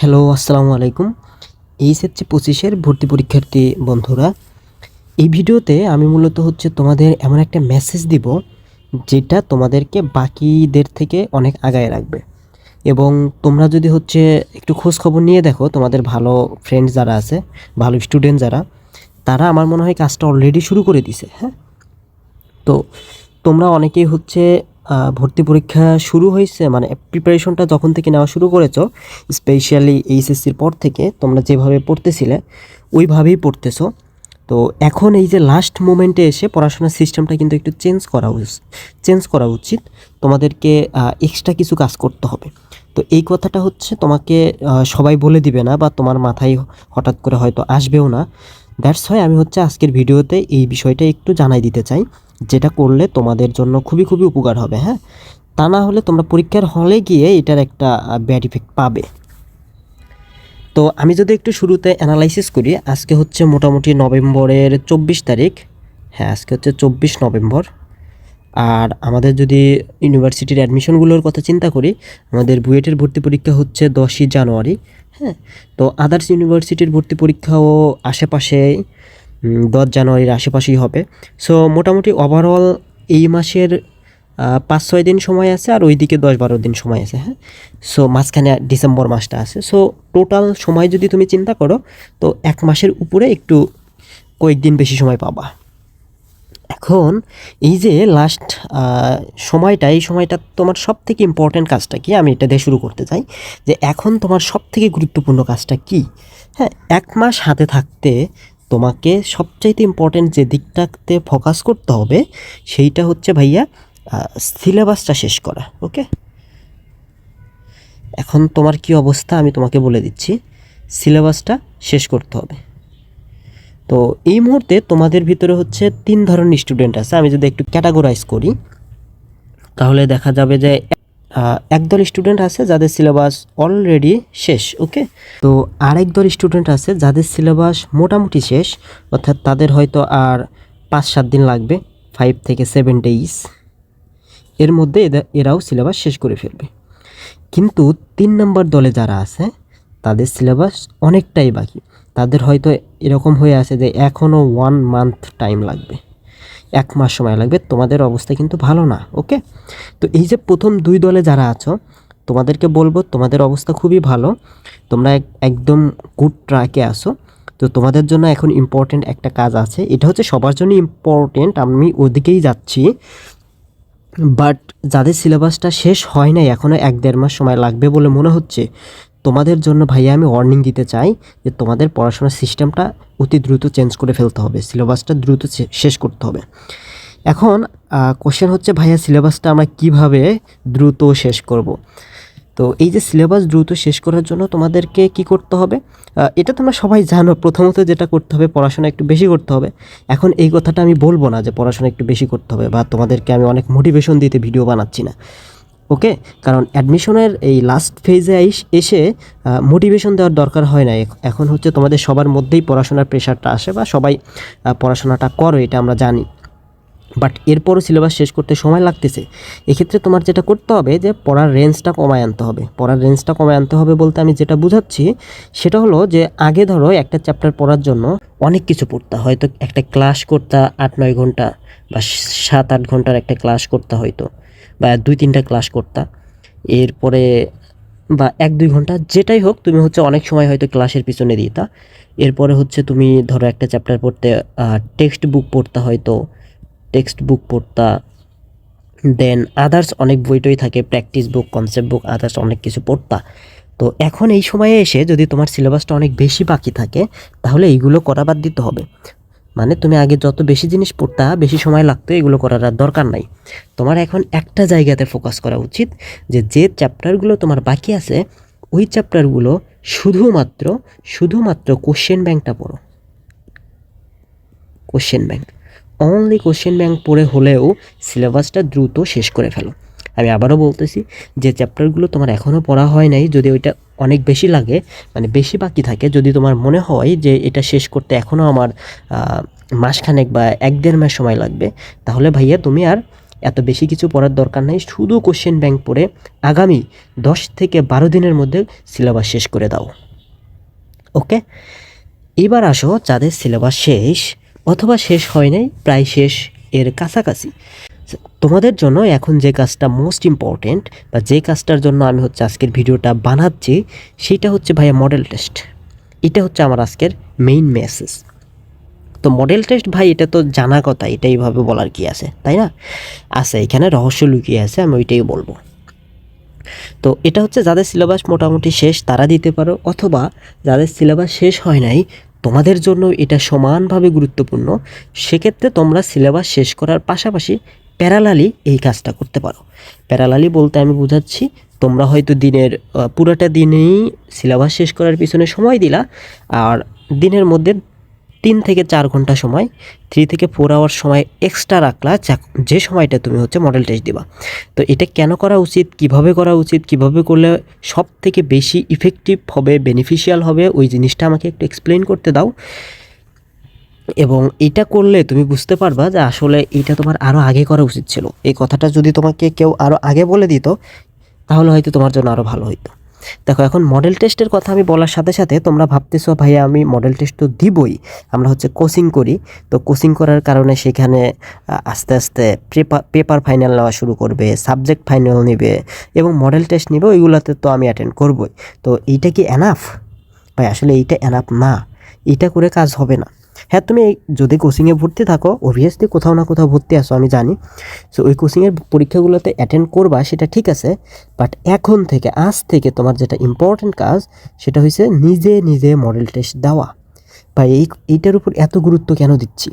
Hello, আসসালামু আলাইকুম। HSC পঁচিশের ভর্তি পরীক্ষার্থী বন্ধুরা, এই ভিডিওতে আমি মূলত হচ্ছে তোমাদের এমন একটা মেসেজ দিব যেটা তোমাদেরকে বাকিদের থেকে অনেক আগায় রাখবে। এবং তোমরা যদি হচ্ছে একটু খবর নিয়ে দেখো, তোমাদের ভালো ফ্রেন্ড যারা আছে, ভালো স্টুডেন্ট যারা, তারা আমার মনে হয় কাজটা অলরেডি শুরু করে দিছে হ্যাঁ? তো তোমরা অনেকেই হচ্ছে ভর্তি পরীক্ষা শুরু হয়েছে মানে প্রিপারেশনটা যখন থেকে নেওয়া শুরু করেছ স্পেশালি এইচএসসির পর থেকে তোমরা যেভাবে পড়তেছিলে, ওইভাবেই পড়তেছো। তো এখন এই যে লাস্ট মোমেন্টে এসে পড়াশোনার সিস্টেমটা কিন্তু একটু চেঞ্জ করা চেঞ্জ করা উচিত। তোমাদেরকে এক্সট্রা কিছু কাজ করতে হবে। তো এই কথাটা হচ্ছে, তোমাকে সবাই বলে দিবে না বা তোমার মাথায় হঠাৎ করে হয়তো আসবেও না। দ্যাটস হয় আমি হচ্ছে আজকের ভিডিওতে এই বিষয়টা একটু জানাই দিতে চাই। যেটা করলে তোমাদের জন্য খুবই খুবই উপকার হবে হ্যাঁ? তা না হলে তোমরা পরীক্ষার হলে গিয়ে এটার একটা ব্যাড ইফেক্ট পাবে। তো আমি যদি একটু শুরুতে অ্যানালাইসিস করি, আজকে হচ্ছে মোটামুটি নভেম্বরের চব্বিশ তারিখ হ্যাঁ আজকে হচ্ছে চব্বিশ নভেম্বর। আর আমাদের যদি ইউনিভার্সিটির অ্যাডমিশনগুলোর কথা চিন্তা করি, আমাদের বুয়েটের ভর্তি পরীক্ষা হচ্ছে দশই জানুয়ারি হ্যাঁ? তো আদার্স ইউনিভার্সিটির ভর্তি পরীক্ষাও আশেপাশে দশ জানুয়ারির আশেপাশেই হবে। সো মোটামুটি ওভারঅল এই মাসের পাঁচ, ছয় দিন সময় আছে আর ওইদিকে দশ, বারো দিন সময় আছে হ্যাঁ? সো মাঝখানে ডিসেম্বর মাসটা আছে। সো টোটাল সময় যদি তুমি চিন্তা করো, তো এক মাসের উপরে একটু কয়েকদিন বেশি সময় পাবা। এখন এই যে লাস্ট সময়টা, এই সময়টা তোমার সব থেকে ইম্পর্ট্যান্ট কাজটা কি? আমি এটা দিয়ে শুরু করতে চাই যে এখন তোমার সব থেকে গুরুত্বপূর্ণ কাজটা কি? হ্যাঁ এক মাস হাতে থাকতে তোমাকে সবচাইতে ইম্পর্ট্যান্ট যে দিকটাতে ফোকাস করতে হবে, সেইটা হচ্ছে ভাইয়া সিলেবাসটা শেষ করা ওকে এখন তোমার কি অবস্থা? আমি তোমাকে বলে দিচ্ছি সিলেবাসটা শেষ করতে হবে। তো এই মুহূর্তে তোমাদের ভিতরে হচ্ছে তিন ধরনের স্টুডেন্ট আছে, আমি যদি একটু ক্যাটাগরাইজ করি, তাহলে দেখা যাবে যে একদল স্টুডেন্ট আছে যাদের সিলেবাস অলরেডি শেষ ওকে তো আরেক দল স্টুডেন্ট আছে যাদের সিলেবাস মোটামুটি শেষ, অর্থাৎ তাদের হয়তো আর পাঁচ সাত দিন লাগবে ফাইভ থেকে সেভেন ডেইজ এর মধ্যে এরাও সিলেবাস শেষ করে ফেলবে। কিন্তু তিন নম্বর দলে যারা আছে, তাদের সিলেবাস অনেকটাই বাকি। তাদের হয়তো এরকম হয়ে আছে যে এখনও ওয়ান মান্থ টাইম লাগবে। এক মাস সময় লাগবে, তোমাদের অবস্থা কিন্তু ভালো না, ওকে? তো এই যে প্রথম দুই দলে যারা আছো, তোমাদেরকে বলব, তোমাদের অবস্থা খুবই ভালো, তোমরা এক- একদম গুড ট্র্যাকে আসো তো তোমাদের জন্য এখন ইম্পর্টেন্ট একটা কাজ আছে, এটা হচ্ছে সবার জন্য ইম্পর্টেন্ট আমি ওদিকেই যাচ্ছি বাট যাদের সিলেবাসটা শেষ হয় নাই এখনও এক দেড় মাস সময় লাগবে বলে মনে হচ্ছে তোমাদের জন্য ভাইয়া আমি ওয়ার্নিং দিতে চাই যে তোমাদের পড়াশোনার সিস্টেমটা অতি দ্রুত চেঞ্জ করে ফেলতে হবে সিলেবাসটা দ্রুত শেষ করতে হবে। এখন কোশ্চেন হচ্ছে ভাইয়া সিলেবাসটা আমরা কীভাবে দ্রুত শেষ করব? তো এই যে সিলেবাস দ্রুত শেষ করার জন্য তোমাদেরকে কি করতে হবে? এটা তোমরা সবাই জানো, প্রথমত যেটা করতে হবে, পড়াশোনা একটু বেশি করতে হবে। এখন এই কথাটা আমি বলব না যে পড়াশোনা একটু বেশি করতে হবে বা তোমাদেরকে আমি অনেক মোটিভেশন দিতে ভিডিও বানাচ্ছি না। ওকে? কারণ অ্যাডমিশনের এই লাস্ট ফেজে এসে মোটিভেশন দেওয়ার দরকার হয় না। এখন হচ্ছে তোমাদের সবার মধ্যেই পড়াশোনার প্রেশারটা আসে বা সবাই পড়াশোনাটা করো, এটা আমরা জানি। বাট এরপরও সিলেবাস শেষ করতে সময় লাগতেছে। এক্ষেত্রে তোমার যেটা করতে হবে যে, পড়ার রেঞ্জটা কমায় আনতে হবে। পড়ার রেঞ্জটা কমায় আনতে হবে বলতে আমি যেটা বুঝাচ্ছি, সেটা হলো যে, আগে ধরো একটা চ্যাপ্টার পড়ার জন্য অনেক কিছু পড়তে হয়তো একটা ক্লাস করতে আট নয় ঘণ্টা বা সাত আট ঘণ্টার একটা ক্লাস করতে হয়তো। বা দুই তিনটা ক্লাস করতা। এরপরে বা এক দুই ঘণ্টা যেটাই হোক, তুমি হচ্ছে অনেক সময় হয়তো ক্লাসের পিছনে দিতা এরপরে হচ্ছে তুমি ধরো একটা চ্যাপ্টার পড়তে টেক্সট বুক পড়তে হয়তো টেক্সট বুক পড়তা। দেন আদার্স অনেক বইটই থাকে practice book concept book others অনেক কিছু পড়তা। তো এখন এই সময়ে এসে যদি তোমার সিলেবাসটা অনেক বেশি বাকি থাকে, তাহলে এইগুলো করা বাদ দিতে হবে। মানে তুমি আগে যত বেশি জিনিস পড়তা, বেশি সময় লাগতো, এগুলো করার আর দরকার নাই। তোমার এখন একটা জায়গাতে ফোকাস করা উচিত যে যে চ্যাপ্টারগুলো তোমার বাকি আছে, ওই চ্যাপ্টারগুলো শুধুমাত্র শুধুমাত্র কোশ্চেন ব্যাংকটা পড়ো। Question bank only question bank পড়ে হলেও সিলেবাসটা দ্রুত শেষ করে ফেলো। আমি আবারও বলতেছি, যে চ্যাপ্টারগুলো তোমার এখনও পড়া হয় নাই, যদি ওইটা অনেক বেশি লাগে মানে বেশি বাকি থাকে। যদি তোমার মনে হয় যে এটা শেষ করতে এখনও আমার মাসখানেক বা এক দেড় মাস সময় লাগবে, তাহলে ভাইয়া তুমি আর এত বেশি কিছু পড়ার দরকার নেই। শুধু কোশ্চেন ব্যাংক পড়ে আগামী দশ থেকে বারো দিনের মধ্যে সিলেবাস শেষ করে দাও। ওকে এবার আসো যাদের সিলেবাস শেষ অথবা শেষ হয় নাই, প্রায় শেষ এর কাছাকাছি। তোমাদের জন্য এখন যে কাজটা মোস্ট ইম্পর্টেন্ট বা যে কাজটার জন্য আমি হচ্ছে আজকের ভিডিওটা বানাচ্ছি, সেটা হচ্ছে ভাইয়া মডেল টেস্ট এটা হচ্ছে আমার আজকের মেইন মেসেজ তো মডেল টেস্ট ভাই, এটা তো জানা কথা, এটা এইভাবে বলার কি আছে, তাই না? আছে, এখানে রহস্য লুকিয়ে আছে, আমি ওইটাই বলব। তো এটা হচ্ছে যাদের সিলেবাস মোটামুটি শেষ, তারা দিতে পারো, অথবা যাদের সিলেবাস শেষ হয় নাই, তোমাদের জন্য এটা সমানভাবে গুরুত্বপূর্ণ। সেক্ষেত্রে তোমরা সিলেবাস শেষ করার পাশাপাশি প্যারালালি এই কাজটা করতে পারো। প্যারালালি বলতে আমি বোঝাচ্ছি, তোমরা হয়তো দিনের পুরোটা দিনেই সিলেবাস শেষ করার পিছনে সময় দিলা, আর দিনের মধ্যে তিন থেকে চার ঘণ্টা সময় থ্রি থেকে ফোর আওয়ার সময় এক্সট্রা রাখলা, যে সময়টা তুমি হচ্ছে মডেল টেস্ট দিবা। তো এটা কেন করা উচিত, কীভাবে করা উচিত, কীভাবে করলে সব থেকে বেশি ইফেক্টিভ হবে বেনিফিশিয়াল হবে, ওই জিনিসটা আমাকে একটু এক্সপ্লেন করতে দাও। এবং এটা করলে তুমি বুঝতে পারবা যে আসলে এটা তোমার আরও আগে করা উচিত ছিল। এই কথাটা যদি তোমাকে কেউ আরও আগে বলে দিত, তাহলে হয়তো তোমার জন্য আরও ভালো হতো দেখো, এখন মডেল টেস্টের কথা আমি বলার সাথে সাথে তোমরা ভাবতেছো, ভাইয়া, আমি মডেল টেস্ট তো দিবই। আমরা হচ্ছে কোচিং করি। তো কোচিং করার কারণে সেখানে আস্তে আস্তে পেপার পেপার ফাইনাল নেওয়া শুরু করবে সাবজেক্ট ফাইনাল নেবে এবং মডেল টেস্ট নেবে, ওইগুলোতে তো আমি অ্যাটেন্ড করবই। তো এইটা কি এনাফ ভাই, আসলে এইটা এনাফ না। এটা করে কাজ হবে না। হ্যাঁ তুমি যদি কোচিংয়ে ভর্তি থাকো অবভিয়াসলি কোথাও না কোথাও ভর্তি আসো আমি জানি। সো ওই কোচিংয়ের পরীক্ষাগুলোতে অ্যাটেন্ড করবা, সেটা ঠিক আছে। বাট এখন থেকে, আজ থেকে তোমার যেটা ইম্পর্ট্যান্ট কাজ, সেটা হচ্ছে নিজে নিজে মডেল টেস্ট দেওয়া। বা এই, এইটার উপর এত গুরুত্ব কেন দিচ্ছি?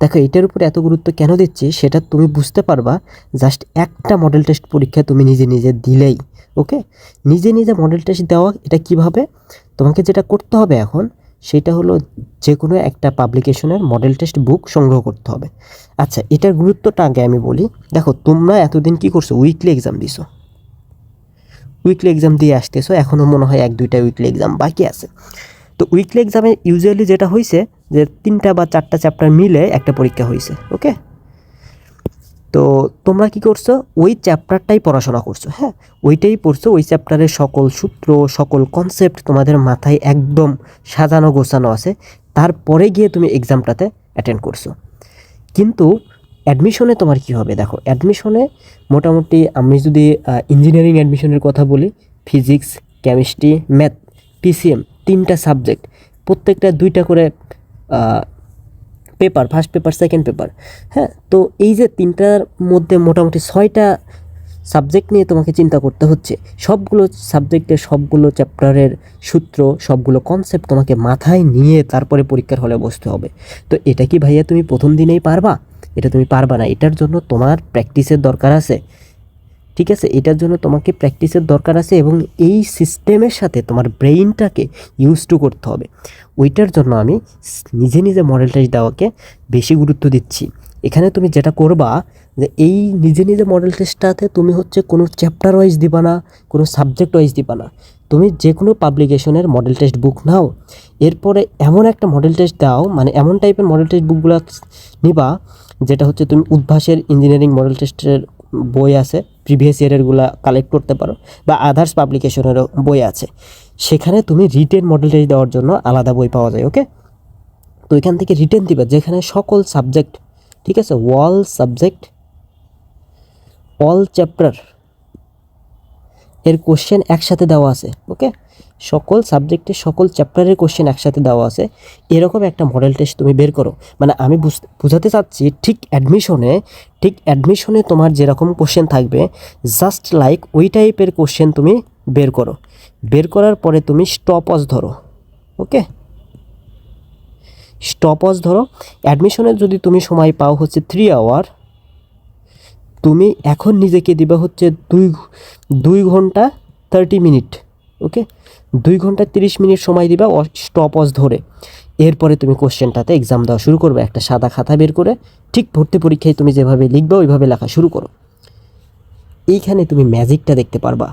দেখো এটার উপর এত গুরুত্ব কেন দিচ্ছি, সেটা তুমি বুঝতে পারবা জাস্ট একটা মডেল টেস্ট পরীক্ষা তুমি নিজে নিজে দিলেই ওকে নিজে নিজে মডেল টেস্ট দেওয়া, এটা কীভাবে? তোমাকে যেটা করতে হবে এখন সেটা হলো যে কোনো একটা পাবলিকেশনের মডেল টেস্ট বুক সংগ্রহ করতে হবে। আচ্ছা এটার গুরুত্বটা আগে আমি বলি। দেখো, তোমরা এতদিন কি করছ? উইকলি এক্সাম দিছো। উইকলি এক্সাম দিয়ে আসতেছো এখনও মনে হয় এক, দুইটা উইকলি এক্সাম বাকি আছে। তো উইকলি এক্সামে ইউজুয়ালি যেটা হয়েছে যে তিনটা বা চারটা চ্যাপ্টার মিলে একটা পরীক্ষা হয়েছে ওকে তো তোমরা কি করছ? ওই চ্যাপ্টারটাই পড়াশোনা করছ হ্যাঁ? ওইটাই পড়ছো, ওই চ্যাপ্টারের সকল সূত্র, সকল কনসেপ্ট তোমাদের মাথায় একদম সাজানো গোছানো আছে। তারপরে গিয়ে তুমি এক্সামটাতে অ্যাটেন্ড করছ। কিন্তু অ্যাডমিশনে তোমার কি হবে? দেখো অ্যাডমিশনে মোটামুটি আমি যদি ইঞ্জিনিয়ারিং অ্যাডমিশনের কথা বলি ফিজিক্স কেমিস্ট্রি ম্যাথ পিসিএম তিনটা সাবজেক্ট প্রত্যেকটা দুইটা করে paper first paper second paper হ্যাঁ? তো এই যে তিনটার মধ্যে মোটামুটি ছয়টা সাবজেক্ট নিয়ে তোমাকে চিন্তা করতে হচ্ছে, সবগুলো সাবজেক্টের সবগুলো চ্যাপ্টারের সূত্র, সবগুলো কনসেপ্ট তোমাকে মাথায় নিয়ে তারপরে পরীক্ষার হলে বসতে হবে। তো এটা কি ভাইয়া তুমি প্রথম দিনেই পারবা? এটা তুমি পারবা না। এটার জন্য তোমার প্র্যাকটিসের দরকার আছে। ঠিক আছে? এটার জন্য তোমাকে প্র্যাকটিসের দরকার আছে এবং এই সিস্টেমের সাথে তোমার ব্রেইনটাকে ইউজ টু করতে হবে। ওইটার জন্য আমি নিজে নিজে মডেল টেস্ট দেওয়াকে বেশি গুরুত্ব দিচ্ছি। এখানে তুমি যেটা করবা যে এই নিজে নিজে মডেল টেস্টটাতে তুমি হচ্ছে কোনো চ্যাপ্টার ওয়াইজ দিবা না, কোনো সাবজেক্ট ওয়াইজ দিবা না। তুমি যে কোনো পাবলিকেশনের মডেল টেস্ট বুক নাও, এরপরে এমন একটা মডেল টেস্ট দাও মানে এমন টাইপের মডেল টেস্ট বুকগুলো নিবা, যেটা হচ্ছে তুমি উদ্ভাসের ইঞ্জিনিয়ারিং মডেল টেস্টের বই আছে প্রিভিয়াস ইয়ারেরগুলো কালেক্ট করতে পারো বা আদার্স পাবলিকেশনেরও বই আছে। সেখানে তুমি রিটেন মডেল টেস্ট দেওয়ার জন্য আলাদা বই পাওয়া যায় ওকে তো এখান থেকে রিটেন দিবে, যেখানে সকল সাবজেক্ট ঠিক আছে? অল সাবজেক্ট অল চ্যাপ্টার এর কোশ্চেন একসাথে দেওয়া আছে ওকে সকল সাবজেক্টের সকল চ্যাপ্টারের কোশ্চেন একসাথে দেওয়া আছে। এরকম একটা মডেল টেস্ট তুমি বের করো। মানে আমি বুঝ- বুঝাতে চাচ্ছি, ঠিক অ্যাডমিশনে ঠিক অ্যাডমিশনে তোমার যেরকম কোশ্চেন থাকবে জাস্ট লাইক ওই টাইপের কোশ্চেন তুমি বের করো। বের করার পরে তুমি স্টপজ ধরো ওকে স্টপজ ধরো। অ্যাডমিশনের যদি তুমি সময় পাও হচ্ছে থ্রি আওয়ার তুমি এখন নিজেকে দিবে হচ্ছে দুই দুই ঘণ্টা থার্টি মিনিট ওকে দুই ঘণ্টা তিরিশ মিনিট সময় দিবা স্টপজ ধরে। এরপরে তুমি কোশ্চেনটাতে এক্সাম দেওয়া শুরু করবে, একটা সাদা খাতা বের করে ঠিক ভর্তি পরীক্ষায় তুমি যেভাবে লিখবে ওইভাবে লেখা শুরু করো। এইখানে তুমি ম্যাজিকটা দেখতে পারবা।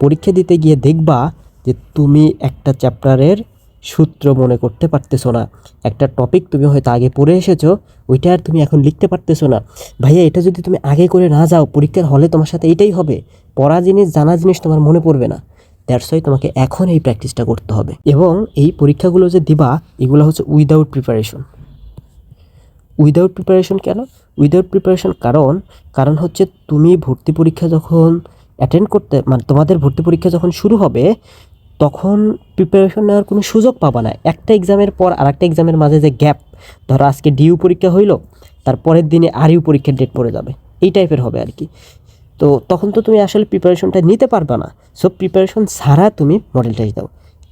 পরীক্ষা দিতে গিয়ে দেখবা যে তুমি একটা চ্যাপ্টারের সূত্র মনে করতে পারতেছো না। একটা টপিক তুমি হয়তো আগে পড়ে এসেছ, ওইটা আর তুমি এখন লিখতে পারতেছো না। ভাইয়া, এটা যদি তুমি আগে করে না যাও, পরীক্ষার হলে তোমার সাথে এটাই হবে। পড়া জিনিস, জানা জিনিস তোমার মনে পড়বে না। দ্যাটস ওয়াই তোমাকে এখন এই প্র্যাকটিসটা করতে হবে। এবং এই পরীক্ষাগুলো যে দিবা, এগুলো হচ্ছে উইদাউট প্রিপারেশন উইদাউট প্রিপারেশন কেন? উইদাউট প্রিপারেশন কারণ কারণ হচ্ছে তুমি ভর্তি পরীক্ষা যখন অ্যাটেন্ড করতে মানে তোমাদের ভর্তি পরীক্ষা যখন শুরু হবে, তখন প্রিপারেশন নেওয়ার কোনো সুযোগ পাবা না। একটা এক্সামের পর আর একটা এক্সামের মাঝে যে গ্যাপ ধরো আজকে ডিইউ পরীক্ষা হইল তার পরের দিনে আর ইউ পরীক্ষার ডেট পড়ে যাবে। এই টাইপের হবে আর কি। তো তখন তো তুমি আসলে প্রিপারেশনটা নিতে পারবে না। সো প্রিপারেশন ছাড়া তুমি মডেল টেস্ট দাও।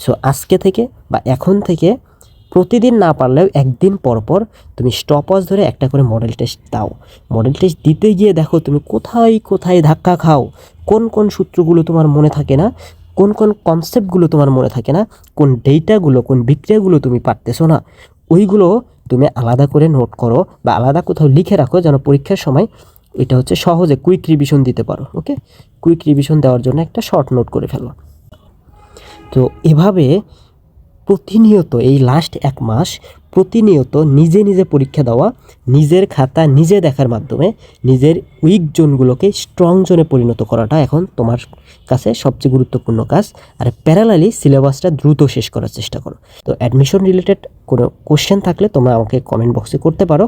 সো আজকে থেকে বা এখন থেকে প্রতিদিন না পারলেও একদিন পর পর তুমি স্টপওয়াচ ধরে একটা করে মডেল টেস্ট দাও। মডেল টেস্ট দিতে গিয়ে দেখো তুমি কোথায় কোথায় ধাক্কা খাও? কোন কোন সূত্রগুলো তোমার মনে থাকে না? কোন কোন কনসেপ্টগুলো তোমার মনে থাকে না? কোন ডেটাগুলো কোন বিক্রিয়াগুলো তুমি পারতেছো না? ওইগুলো তুমি আলাদা করে নোট করো বা আলাদা কোথাও লিখে রাখো যেন পরীক্ষার সময় এটা হচ্ছে সহজে কুইক রিভিশন দিতে পারো ওকে কুইক রিভিশন দেওয়ার জন্য একটা শর্ট নোট করে ফেলো। তো এভাবে প্রতিনিয়ত এই লাস্ট এক মাস প্রতিনিয়ত নিজে নিজে পরীক্ষা দেওয়া, নিজের খাতা নিজে দেখার মাধ্যমে নিজের উইক জোনগুলোকে স্ট্রং জোনে পরিণত করাটা এখন তোমার কাছে সবচেয়ে গুরুত্বপূর্ণ কাজ। আর প্যারালালি সিলেবাসটা দ্রুত শেষ করার চেষ্টা করো। তো অ্যাডমিশন রিলেটেড কোনো কোশ্চেন থাকলে তোমরা আমাকে কমেন্ট বক্সে করতে পারো।